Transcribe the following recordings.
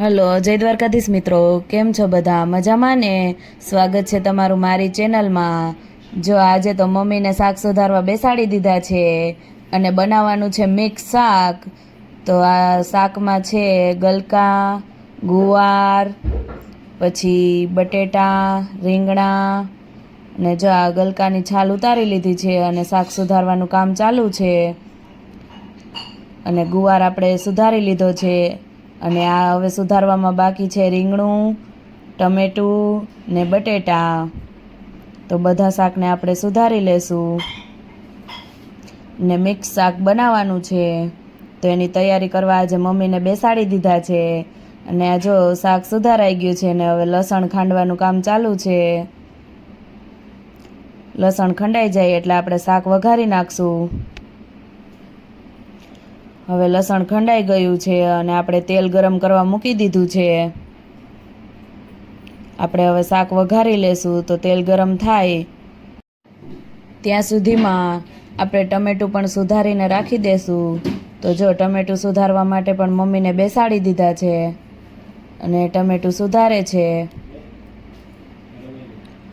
Hello, જય દ્વારકાધીશ મિત્રો. કેમ છો બધા? મજામાં ને? સ્વાગત છે તમારું મારી ચેનલમાં. જો આજે તો મમ્મીને શાક સુધારવા બેસાડી દીધા છે અને બનાવવાનું છે મિક્સ શાક. તો આ શાકમાં છે ગલકા, ગુવાર, પછી બટેટા, રીંગણા ને જો આ ગલકાની છાલ ઉતારી લીધી છે અને શાક સુધારવાનું કામ ચાલુ છે. અને ગુવાર આપણે સુધારી લીધો છે. અને આ હવે સુધારવામાં બાકી છે રીંગણું, ટમેટું ને બટેટા. તો બધા શાકને આપણે સુધારી લેશું. ને મિક્સ શાક બનાવવાનું છે. તો એની તૈયારી કરવા આજે મમ્મીને બેસાડી દીધા છે. અને આ જો શાક સુધારાઈ ગયું છે ને હવે લસણ ખાંડવાનું કામ ચાલુ છે. લસણ ખંડાઈ જાય એટલે આપણે શાક વઘારી નાખશું. હવે લસણ ખંડાઈ ગયું છે અને આપણે તેલ ગરમ કરવા મૂકી દીધું છે. આપણે હવે શાક વઘારી લેશું તો તેલ ગરમ થાય. ત્યાં સુધીમાં આપણે ટમેટું પણ સુધારીને રાખી દેશું. તો જો ટમેટું સુધારવા માટે પણ મમ્મીને બેસાડી દીધા છે અને ટમેટું સુધારે છે.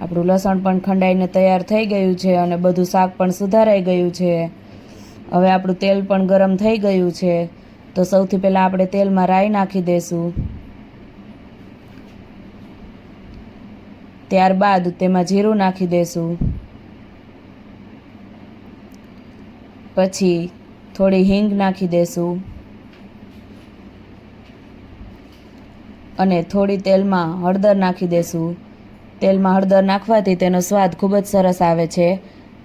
આપણું લસણ પણ ખંડાઈને તૈયાર થઈ ગયું છે અને બધું શાક પણ સુધારાઈ ગયું છે. હવે આપણું તેલ પણ ગરમ થઈ ગયું છે. તો સૌથી પહેલાં આપણે તેલમાં રાઈ નાખી દઈશું ત્યારબાદ તેમાં જીરું નાખી દઈશું પછી થોડી હિંગ નાખી દઈશું અને થોડી તેલમાં હળદર નાખી દઈશું તેલમાં હળદર નાખવાથી તેનો સ્વાદ ખૂબ જ સરસ આવે છે.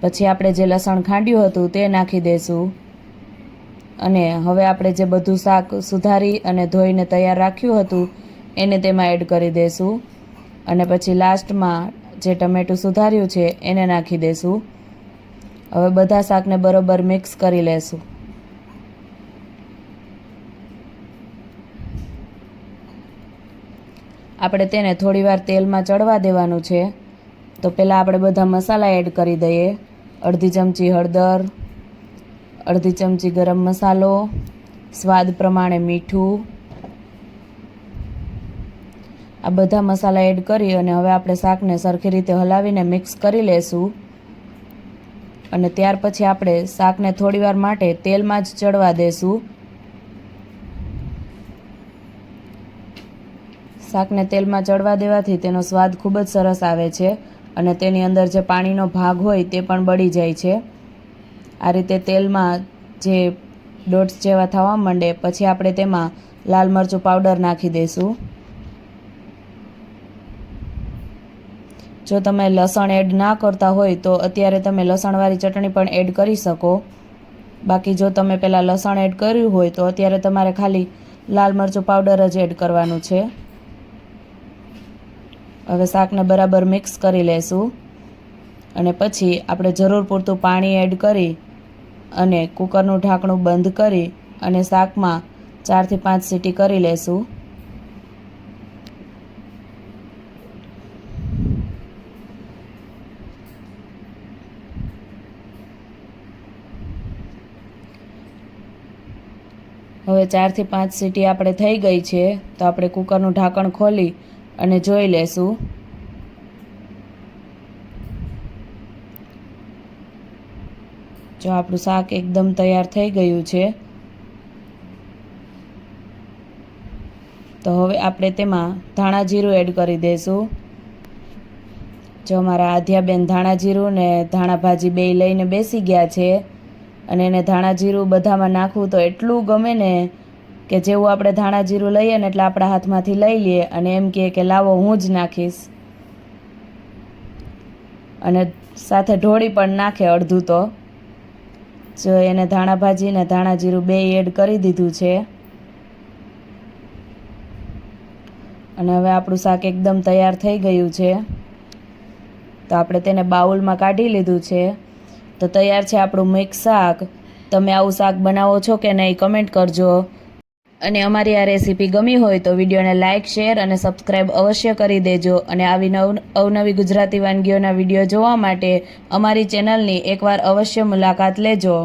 પછી આપણે જે લસણ ખાંડ્યું હતું તે નાખી દઈશું અને હવે આપણે જે બધું શાક સુધારી અને ધોઈને તૈયાર રાખ્યું હતું, એને તેમાં એડ કરી દઈશું અને પછી લાસ્ટમાં જે ટમેટું સુધાર્યું છે, એને નાખી દઈશું હવે બધા શાકને બરોબર મિક્સ કરી લેશું. આપણે તેને થોડીવાર તેલમાં ચડવા દેવાનું છે. તો પહેલાં આપણે બધા મસાલા એડ કરી દઈએ. અડધી ચમચી હળદર, અડધી ચમચી ગરમ મસાલો, સ્વાદ પ્રમાણે મીઠું. આ બધા મસાલા એડ કરી અને હવે આપણે શાકને સરખી રીતે હલાવીને મિક્સ કરી લેશું. અને ત્યાર પછી આપણે શાકને થોડીવાર માટે તેલમાં જ ચડવા દેશું. શાકને તેલમાં ચડવા દેવાથી તેનો સ્વાદ ખૂબ જ સરસ આવે છે. અને તેની અંદર જે પાણીનો ભાગ હોય તે પણ બળી જાય છે. આ રીતે તેલમાં જે ડોટ્સ જેવા થવા માંડે, પછી આપણે તેમાં લાલ મરચું પાવડર નાખી દઈશું જો તમે લસણ એડ ના કરતા હોય તો અત્યારે તમે લસણવાળી ચટણી પણ એડ કરી શકો. બાકી જો તમે પહેલાં લસણ એડ કર્યું હોય તો અત્યારે તમારે ખાલી લાલ મરચું પાવડર જ એડ કરવાનું છે. હવે શાકને બરાબર મિક્સ કરી લેશું. અને પછી આપણે જરૂર પૂરતું પાણી એડ કરી અને કુકરનું ઢાંકણું બંધ કરી અને શાકમાં ચારથી પાંચ સીટી કરી લેશું. હવે ચારથી પાંચ સીટી આપણે થઈ ગઈ છે, તો આપણે કુકરનું ઢાંકણ ખોલી અને જોઈ લેશું. જો આપણું શાક એકદમ તૈયાર થઈ ગયું છે, તો હવે આપણે તેમાં ધાણા જીરું એડ કરી દઈશું જો અમારા આધ્યાબેન ધાણા જીરું ને ધાણા ભાજી બે લઈને બેસી ગયા છે, અને એને ધાણા જીરું બધામાં નાખવું તો એટલું ગમે ને કે જેવું આપણે ધાણા જીરું લઈએ ને એટલે આપણા હાથમાંથી લઈ લઈએ અને એમ કહે કે લાવો હું જ નાખીશ. અને સાથે ઢોળી પણ નાખે અડધું તો. જો એને ધાણા ભાજી ને ધાણા જીરું બે એડ કરી દીધું છે. અને હવે આપણું શાક એકદમ તૈયાર થઈ ગયું છે. તો આપણે તેને બાઉલમાં કાઢી લીધું છે. તો તૈયાર છે આપણું મિક્સ શાક. તમે આવું શાક બનાવો છો કે નહીં, કમેન્ટ કરજો. અને અમારી આ રેસીપી ગમી હોય તો વિડીયોને લાઇક શેર અને સબસ્ક્રાઈબ અવશ્ય કરી દેજો અને આવી નવ, અવનવી ગુજરાતી વાનગીઓના વીડિયો જોવા માટે અમારી ચેનલની એકવાર અવશ્ય મુલાકાત લેજો.